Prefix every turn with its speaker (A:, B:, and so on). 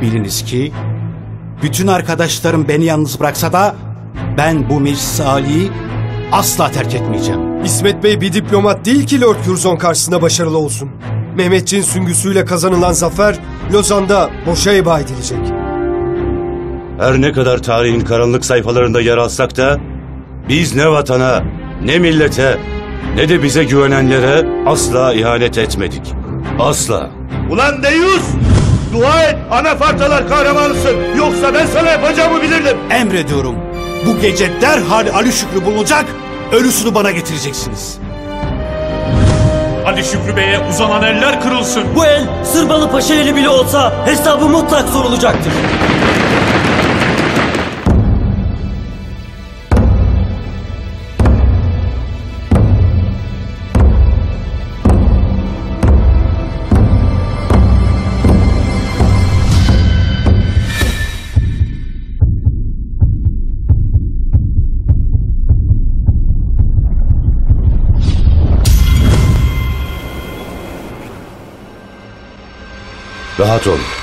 A: Biliniz ki bütün arkadaşlarım beni yalnız bıraksa da ben bu meclis aliyi asla terk etmeyeceğim.
B: İsmet Bey bir diplomat değil ki Lord Curzon karşısında başarılı olsun. Mehmetçiğin süngüsüyle kazanılan zafer Lozan'da boşa heba edilecek.
C: Her ne kadar tarihin karanlık sayfalarında yer alsak da biz ne vatana, ne millete, ne de bize güvenenlere asla ihanet etmedik. Asla.
D: Ulan Deyus! Dua et anafartalar kahramanısın. Yoksa ben sana yapacağımı bilirdim.
A: Emrediyorum. Bu gece derhal Ali Şükrü bulunacak, ölüsünü bana getireceksiniz.
E: Ali Şükrü Bey'e uzanan eller kırılsın.
F: Bu el Sırbalı Paşa eli bile olsa hesabı mutlak sorulacaktır.
C: Rahat ol.